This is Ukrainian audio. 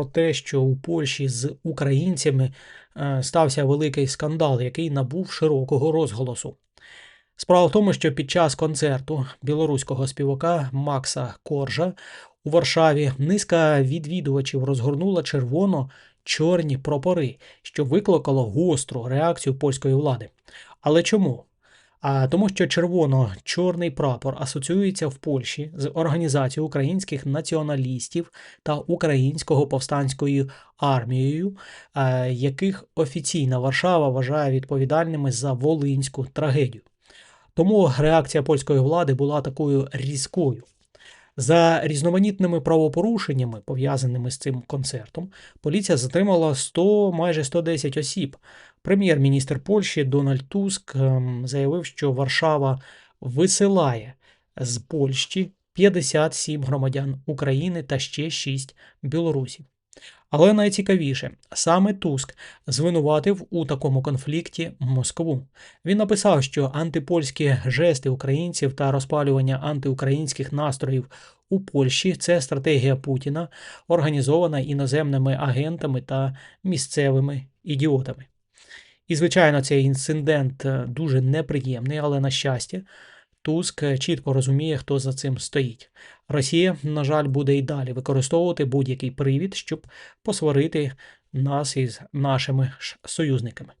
про те, що у Польщі з українцями е, стався великий скандал, який набув широкого розголосу. Справа в тому, що під час концерту білоруського співака Макса Коржа у Варшаві низка відвідувачів розгорнула червоно-чорні прапори, що викликало гостру реакцію польської влади. Але чому? А тому, що червоно-чорний прапор асоціюється в Польщі з організацією українських націоналістів та українського повстанською армією, е, яких офіційна Варшава вважає відповідальними за волинську трагедію. Тому реакція польської влади була такою різкою. За різноманітними правопорушеннями, пов'язаними з цим концертом, поліція затримала 100, майже 110 осіб. Прем'єр-міністр Польщі Дональд Туск ем, заявив, що Варшава висилає з Польщі 57 громадян України та ще 6 білорусів. Але найцікавіше, саме Туск звинуватив у такому конфлікті Москву. Він написав, що антипольські жести українців та розпалювання антиукраїнських настроїв у Польщі це стратегія Путіна, організована іноземними агентами та місцевими ідіотами. І, звичайно, цей інцидент е, дуже неприємний, але на щастя, Туск чітко розуміє, хто за цим стоїть. Росія, на жаль, буде і далі використовувати будь-який привід, щоб посварити нас із нашими ж союзниками.